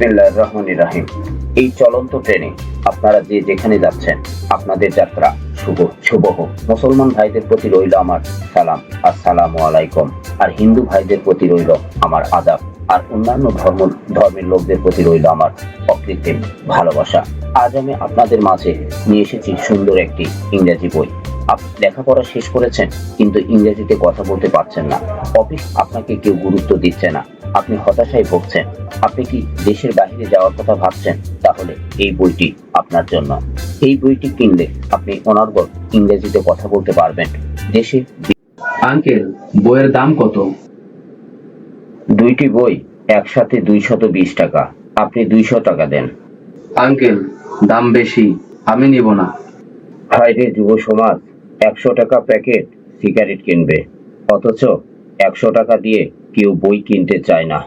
বিসমিল্লাহ রহমান রাহিম। এই চলন্ত ট্রেনে আপনারা যে যেখানে যাচ্ছেন, আপনাদের যাত্রা শুভ শুভ হোক। মুসলমান ভাইদের প্রতি রইল আমার সালাম। আলাইকুম। আর হিন্দু ভাইদের প্রতি রইল আমার আদাব। আর অন্যান্য ধর্ম, ধর্মের লোকদের প্রতি রইল আমার অকৃত্রিম ভালোবাসা। আজ আমি আপনাদের মাঝে নিয়ে এসেছি সুন্দর একটি ইংরেজি বই। লেখাপড়া শেষ করেছেন, কিন্তু ইংরেজিতে কথা বলতে পারছেন না। অফিস আপনাকে কেউ গুরুত্ব দিচ্ছে না। আপনি হতাশায় ভুগছেন। আপনি কি দেশের বাইরে যাওয়ার কথা ভাবছেন? তাহলে এই বইটি আপনার জন্য। এই বইটি কিনলে আপনি অনর্গল ইংরেজিতে কথা বলতে পারবেন। দেশে আঙ্কেল বইয়ের দাম কত? দুইটি বই একসাথে দুইশত বিশ টাকা। আপনি দুইশো টাকা দেন। আঙ্কেল দাম বেশি আমি নিব না। হাইরে যুব সমাজ একশো টাকা প্যাকেট সিগারেট কিনবে। অথচ একশো টাকা দিয়ে কেউ বই কিনতে চায় না।